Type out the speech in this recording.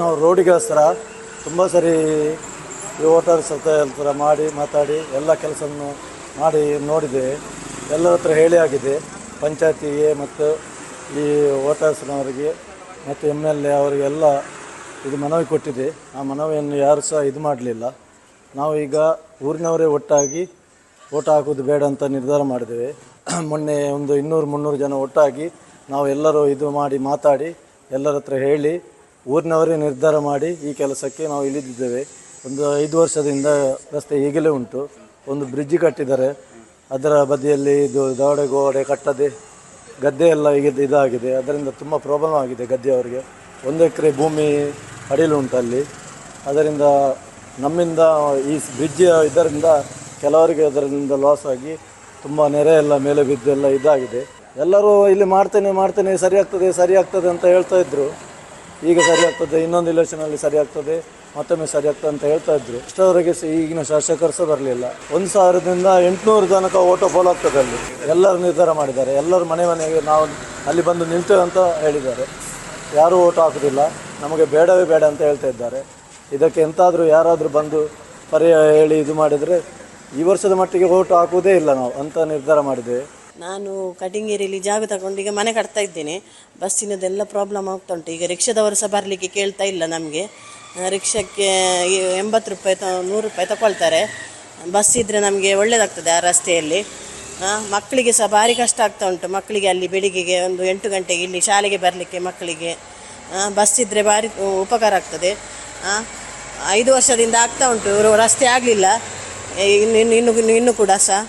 ನಾವು ರೋಡಿಗೋಸ್ಕರ ತುಂಬ ಸರಿ ಈ ವೋಟರ್ಸ್ ಹತ್ರ ಮಾಡಿ, ಮಾತಾಡಿ ಎಲ್ಲ ಕೆಲಸವನ್ನು ಮಾಡಿ ನೋಡಿದೆ. ಎಲ್ಲರ ಹತ್ರ ಹೇಳಿ ಆಗಿದೆ. ಪಂಚಾಯತಿಗೆ ಮತ್ತು ಈ ವೋಟರ್ಸ್ನವರಿಗೆ ಮತ್ತು ಎಂ ಎಲ್ ಎ ಅವರಿಗೆಲ್ಲ ಇದು ಮನವಿ ಕೊಟ್ಟಿದೆ. ಆ ಮನವಿಯನ್ನು ಯಾರು ಸಹ ಇದು ಮಾಡಲಿಲ್ಲ. ನಾವು ಈಗ ಊರಿನವರೇ ಒಟ್ಟಾಗಿ ಓಟ್ ಹಾಕೋದು ಬೇಡ ಅಂತ ನಿರ್ಧಾರ ಮಾಡಿದ್ದೇವೆ. ಮೊನ್ನೆ ಒಂದು ಇನ್ನೂರು ಮುನ್ನೂರು ಜನ ಒಟ್ಟಾಗಿ ನಾವು ಎಲ್ಲರೂ ಇದು ಮಾಡಿ ಮಾತಾಡಿ ಎಲ್ಲರ ಹತ್ರ ಹೇಳಿ ಊರಿನವರೇ ನಿರ್ಧಾರ ಮಾಡಿ ಈ ಕೆಲಸಕ್ಕೆ ನಾವು ಇಳಿದಿದ್ದೇವೆ. ಒಂದು ಐದು ವರ್ಷದಿಂದ ರಸ್ತೆ ಈಗಲೇ ಉಂಟು. ಒಂದು ಬ್ರಿಡ್ಜ್ ಕಟ್ಟಿದ್ದಾರೆ. ಅದರ ಬದಿಯಲ್ಲಿ ಇದು ದವಡೆ ಗೋಡೆ ಕಟ್ಟದೆ ಗದ್ದೆ ಎಲ್ಲ ಈಗ ಇದಾಗಿದೆ. ಅದರಿಂದ ತುಂಬ ಪ್ರಾಬ್ಲಮ್ ಆಗಿದೆ ಗದ್ದೆಯವರಿಗೆ ಒಂದು ಎಕರೆ ಭೂಮಿ ಅಡಿಲು ಉಂಟು ಅಲ್ಲಿ. ಅದರಿಂದ ನಮ್ಮಿಂದ ಈ ಬ್ರಿಡ್ಜ್ ಇದರಿಂದ ಕೆಲವರಿಗೆ ಅದರಿಂದ ಲಾಸ್ ಆಗಿ ತುಂಬ ನೆರೆ ಎಲ್ಲ ಮೇಲೆ ಬಿದ್ದೆಲ್ಲ ಇದಾಗಿದೆ. ಎಲ್ಲರೂ ಇಲ್ಲಿ ಮಾಡ್ತೇನೆ ಮಾಡ್ತೇನೆ, ಸರಿ ಆಗ್ತದೆ ಸರಿ ಆಗ್ತದೆ ಅಂತ ಹೇಳ್ತಾ ಇದ್ರು. ಈಗ ಸರಿ ಆಗ್ತದೆ, ಇನ್ನೊಂದು ಇಲೆಕ್ಷನಲ್ಲಿ ಸರಿ ಆಗ್ತದೆ, ಮತ್ತೊಮ್ಮೆ ಸರಿ ಆಗ್ತದೆ ಅಂತ ಹೇಳ್ತಾ ಇದ್ರು. ಇಷ್ಟವರೆಗೆ ಈಗಿನ ಶಾಸಕರು ಸಹ ಬರಲಿಲ್ಲ. ಒಂದು ಸಾವಿರದಿಂದ ಎಂಟುನೂರು ತನಕ ಓಟೋ ಪೋಲ್ ಆಗ್ತದೆ ಅಲ್ಲಿ. ಎಲ್ಲರೂ ನಿರ್ಧಾರ ಮಾಡಿದ್ದಾರೆ. ಎಲ್ಲರೂ ಮನೆ ಮನೆಗೆ ನಾವು ಅಲ್ಲಿ ಬಂದು ನಿಲ್ತೇವೆ ಅಂತ ಹೇಳಿದ್ದಾರೆ. ಯಾರೂ ಓಟು ಹಾಕೋದಿಲ್ಲ. ನಮಗೆ ಬೇಡವೇ ಬೇಡ ಅಂತ ಹೇಳ್ತಾ ಇದ್ದಾರೆ. ಇದಕ್ಕೆ ಎಂತಾದರೂ ಯಾರಾದರೂ ಬಂದು ಪರ್ಯಾಯ ಹೇಳಿ ಇದು ಮಾಡಿದರೆ ಈ ವರ್ಷದ ಮಟ್ಟಿಗೆ ಓಟು ಹಾಕುವುದೇ ಇಲ್ಲ ನಾವು ಅಂತ ನಿರ್ಧಾರ ಮಾಡಿದ್ದೇವೆ ನಾನು ಕಟಿಂಗೇರಿಯಲ್ಲಿ ಜಾಗ ತಗೊಂಡು ಈಗ ಮನೆ ಕಟ್ತಾ ಇದ್ದೇನೆ. ಬಸ್ಸಿನದೆಲ್ಲ ಪ್ರಾಬ್ಲಮ್ ಆಗ್ತಾ ಉಂಟು. ಈಗ ರಿಕ್ಷಾದವರು ಸಹ ಬರಲಿಕ್ಕೆ ಕೇಳ್ತಾ ಇಲ್ಲ ನಮಗೆ. ರಿಕ್ಷಕ್ಕೆ ಎಂಬತ್ತು ರೂಪಾಯಿ ನೂರು ರೂಪಾಯಿ ತಗೊಳ್ತಾರೆ ಬಸ್ ಇದ್ದರೆ ನಮಗೆ ಒಳ್ಳೇದಾಗ್ತದೆ ಆ ರಸ್ತೆಯಲ್ಲಿ. ಮಕ್ಕಳಿಗೆ ಸಹ ಭಾರಿ ಕಷ್ಟ ಆಗ್ತಾ ಉಂಟು. ಮಕ್ಕಳಿಗೆ ಅಲ್ಲಿ ಬೆಳಿಗ್ಗೆಗೆ ಒಂದು ಎಂಟು ಗಂಟೆಗೆ ಇಲ್ಲಿ ಶಾಲೆಗೆ ಬರಲಿಕ್ಕೆ ಮಕ್ಕಳಿಗೆ. ಬಸ್ ಇದ್ದರೆ ಭಾರಿ ಉಪಕಾರ ಆಗ್ತದೆ. ಐದು ವರ್ಷದಿಂದ ಆಗ್ತಾ ಉಂಟು. ರಸ್ತೆ ಆಗಲಿಲ್ಲ. ಇನ್ನು ಇನ್ನು ಇನ್ನು ಕೂಡ ಸಹ.